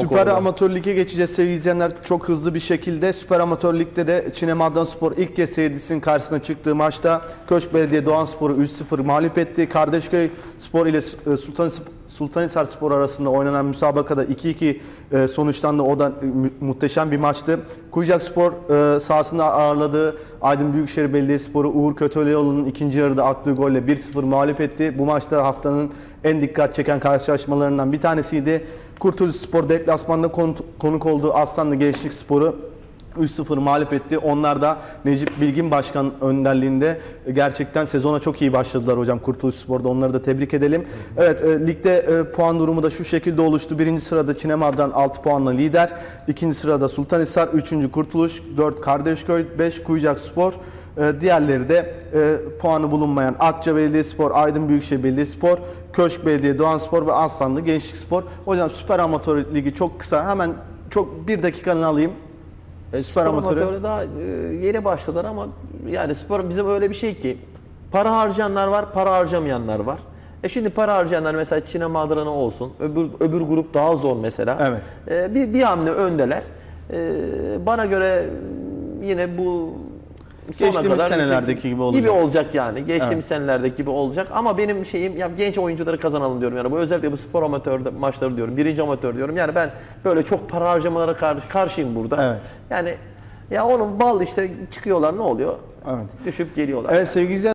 Süper konuda. Amatör Lig'e geçeceğiz sevgili izleyenler. Çok hızlı bir şekilde Süper Amatör Lig'de de Çinem Adnan Spor ilk kez seyircisinin karşısına çıktığı maçta Köşk Belediye Doğan Spor'u 3-0 mağlup etti. Kardeşköy Spor ile Sultan Sultanhisar Spor arasında oynanan müsabakada 2-2 e, sonuçlandı. O da mü- muhteşem bir maçtı. Kuyucak Spor e, sahasında ağırladığı Aydın Büyükşehir Belediyespor'u Uğur Kötülüoğlu'nun ikinci yarıda attığı golle 1-0 mağlup etti. Bu maçta haftanın en dikkat çeken karşılaşmalarından bir tanesiydi. Kurtuluş Spor deplasmanda konu- konuk olduğu Aslanlı Gençlik Spor'u 3-0 mağlup etti. Onlar da Necip Bilgin Başkan önderliğinde gerçekten sezona çok iyi başladılar hocam Kurtuluş Spor'da. Onları da tebrik edelim. Evet e, ligde e, puan durumu da şu şekilde oluştu. Birinci sırada Çinemadran 6 puanla lider. İkinci sırada Sultanhisar, üçüncü Kurtuluş, 4 Kardeşköy, 5 Kuyucak Spor. E, diğerleri de e, puanı bulunmayan Akça Belediyespor, Aydın Büyükşehir Belediyespor, Köşk Belediye, Doğan Spor ve Aslanlı Gençlik Spor. Hocam Süper Amatör Ligi çok kısa. Hemen çok bir dakikanı alayım. E, Süper spor amatörü. amatörü daha e, yeni başladılar ama yani spor bizim öyle bir şey ki para harcayanlar var, para harcamayanlar var. E şimdi para harcayanlar mesela Çin'e Madran'a olsun, öbür öbür grup daha zor mesela. Evet. E, bir, bir hamle öndeler. E, bana göre yine bu sona Geçtiğimiz kadar senelerdeki gibi olacak. Gibi olacak yani. Geçtiğimiz senelerdeki gibi olacak. Ama benim şeyim ya genç oyuncuları kazanalım diyorum yani. Bu özellikle bu spor amatör maçları diyorum. Birinci amatör diyorum. Yani ben böyle çok para harcamalara karşı, karşıyım burada. Evet. Yani ya onun bal işte çıkıyorlar ne oluyor? Evet. Düşüp geliyorlar. Evet sevgili izleyenler,